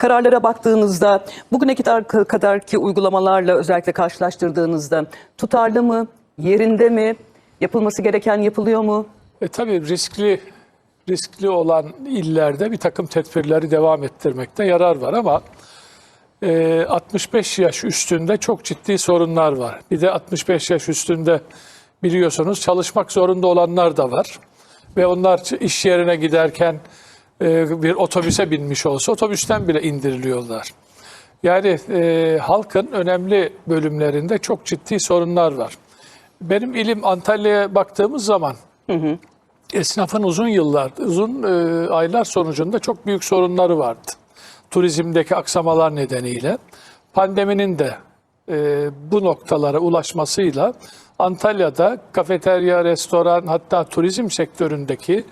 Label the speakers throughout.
Speaker 1: kararlara baktığınızda bugüne kadar kadarki uygulamalarla özellikle karşılaştırdığınızda tutarlı mı, yerinde mi, yapılması gereken yapılıyor mu?
Speaker 2: E, tabii riskli riskli olan illerde bir takım tedbirleri devam ettirmekte yarar var ama e, 65 yaş üstünde çok ciddi sorunlar var. Bir de 65 yaş üstünde biliyorsunuz çalışmak zorunda olanlar da var. Ve onlar iş yerine giderken e, bir otobüse binmiş olsa otobüsten bile indiriliyorlar. Yani e, halkın önemli bölümlerinde çok ciddi sorunlar var. Benim ilim Antalya'ya baktığımız zaman esnafın uzun yıllar, uzun e, aylar sonucunda çok büyük sorunları vardı. Turizmdeki aksamalar nedeniyle. Pandeminin de e, bu noktalara ulaşmasıyla Antalya'da kafeterya, restoran hatta turizm sektöründeki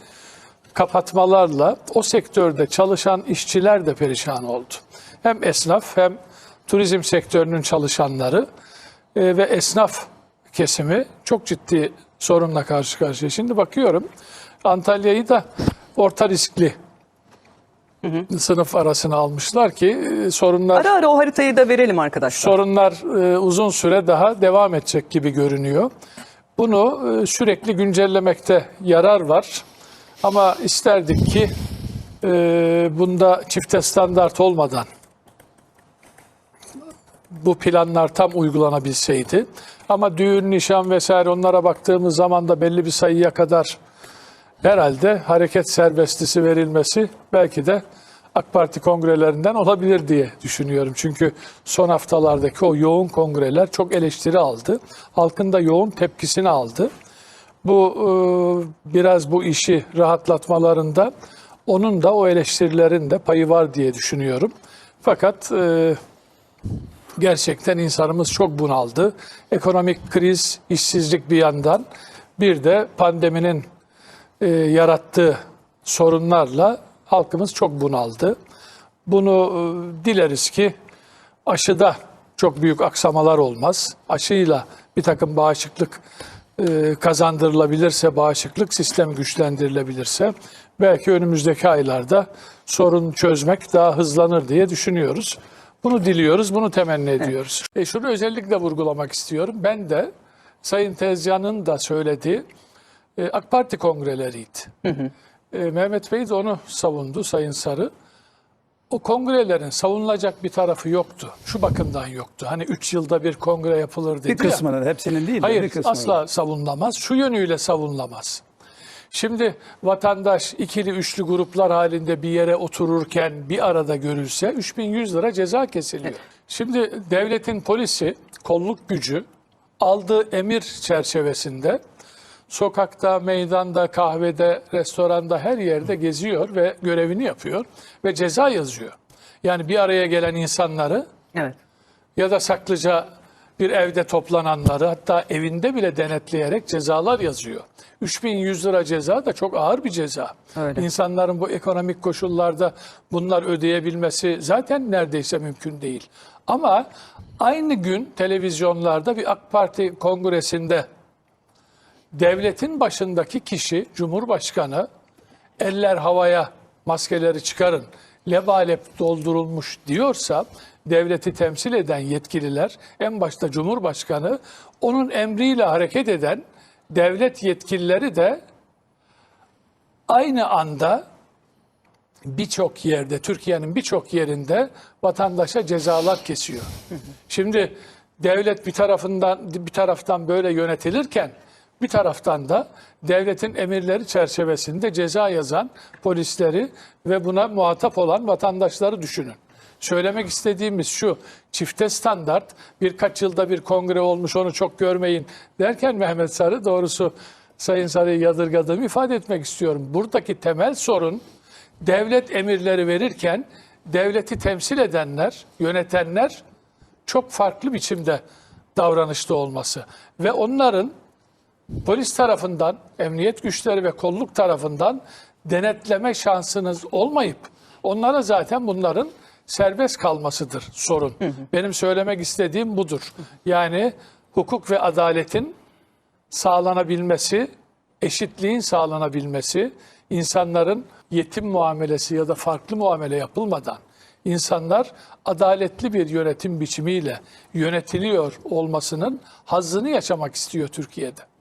Speaker 2: kapatmalarla o sektörde çalışan işçiler de perişan oldu. Hem esnaf hem turizm sektörünün çalışanları e, ve esnaf kesimi çok ciddi sorunla karşı karşıya. Şimdi bakıyorum Antalya'yı da orta riskli sınıf arasına almışlar ki e, sorunlar
Speaker 1: Ara ara o haritayı da verelim arkadaşlar.
Speaker 2: sorunlar e, uzun süre daha devam edecek gibi görünüyor. Bunu e, sürekli güncellemekte yarar var. Ama isterdik ki e, bunda çifte standart olmadan bu planlar tam uygulanabilseydi. Ama düğün, nişan vesaire onlara baktığımız zaman da belli bir sayıya kadar herhalde hareket serbestisi verilmesi belki de AK Parti kongrelerinden olabilir diye düşünüyorum. Çünkü son haftalardaki o yoğun kongreler çok eleştiri aldı. Halkın da yoğun tepkisini aldı. Bu e, biraz bu işi rahatlatmalarında onun da o eleştirilerin de payı var diye düşünüyorum. Fakat e, gerçekten insanımız çok bunaldı. Ekonomik kriz, işsizlik bir yandan bir de pandeminin e, yarattığı sorunlarla halkımız çok bunaldı. Bunu dileriz ki aşıda çok büyük aksamalar olmaz. Aşıyla bir takım bağışıklık kazandırılabilirse, bağışıklık sistemi güçlendirilebilirse belki önümüzdeki aylarda sorun çözmek daha hızlanır diye düşünüyoruz. Bunu diliyoruz, bunu temenni ediyoruz. E şunu özellikle vurgulamak istiyorum. Ben de Sayın Tezcan'ın da söylediği e, AK Parti kongreleriydi. E, Mehmet Bey de onu savundu Sayın Sarı. O kongrelerin savunulacak bir tarafı yoktu. Şu bakımdan yoktu. Hani üç yılda bir kongre yapılır dedi
Speaker 3: Bir kısmının, hepsinin değil de bir
Speaker 2: Hayır
Speaker 3: kısmının.
Speaker 2: asla savunulamaz. Şu yönüyle savunulamaz. Şimdi vatandaş ikili üçlü gruplar halinde bir yere otururken bir arada görülse 3100 lira ceza kesiliyor. Şimdi devletin polisi kolluk gücü aldığı emir çerçevesinde sokakta, meydanda, kahvede, restoranda her yerde geziyor ve görevini yapıyor ve ceza yazıyor. Yani bir araya gelen insanları
Speaker 1: Evet.
Speaker 2: ya da saklıca bir evde toplananları hatta evinde bile denetleyerek cezalar yazıyor. 3100 lira ceza da çok ağır bir ceza.
Speaker 1: Öyle.
Speaker 2: İnsanların bu ekonomik koşullarda bunlar ödeyebilmesi zaten neredeyse mümkün değil. Ama aynı gün televizyonlarda bir AK Parti kongresinde devletin başındaki kişi Cumhurbaşkanı eller havaya maskeleri çıkarın lebalep doldurulmuş diyorsa devleti temsil eden yetkililer en başta Cumhurbaşkanı onun emriyle hareket eden devlet yetkilileri de aynı anda birçok yerde, Türkiye'nin birçok yerinde vatandaşa cezalar kesiyor. Şimdi devlet bir tarafından bir taraftan böyle yönetilirken bir taraftan da devletin emirleri çerçevesinde ceza yazan polisleri ve buna muhatap olan vatandaşları düşünün. Söylemek istediğimiz şu, çifte standart birkaç yılda bir kongre olmuş onu çok görmeyin derken Mehmet Sarı doğrusu Sayın Sarı'yı yadırgadığımı ifade etmek istiyorum. Buradaki temel sorun devlet emirleri verirken devleti temsil edenler, yönetenler çok farklı biçimde davranışta olması ve onların polis tarafından, emniyet güçleri ve kolluk tarafından denetleme şansınız olmayıp onlara zaten bunların serbest kalmasıdır sorun. Benim söylemek istediğim budur. Yani hukuk ve adaletin sağlanabilmesi, eşitliğin sağlanabilmesi, insanların yetim muamelesi ya da farklı muamele yapılmadan insanlar adaletli bir yönetim biçimiyle yönetiliyor olmasının hazzını yaşamak istiyor Türkiye'de.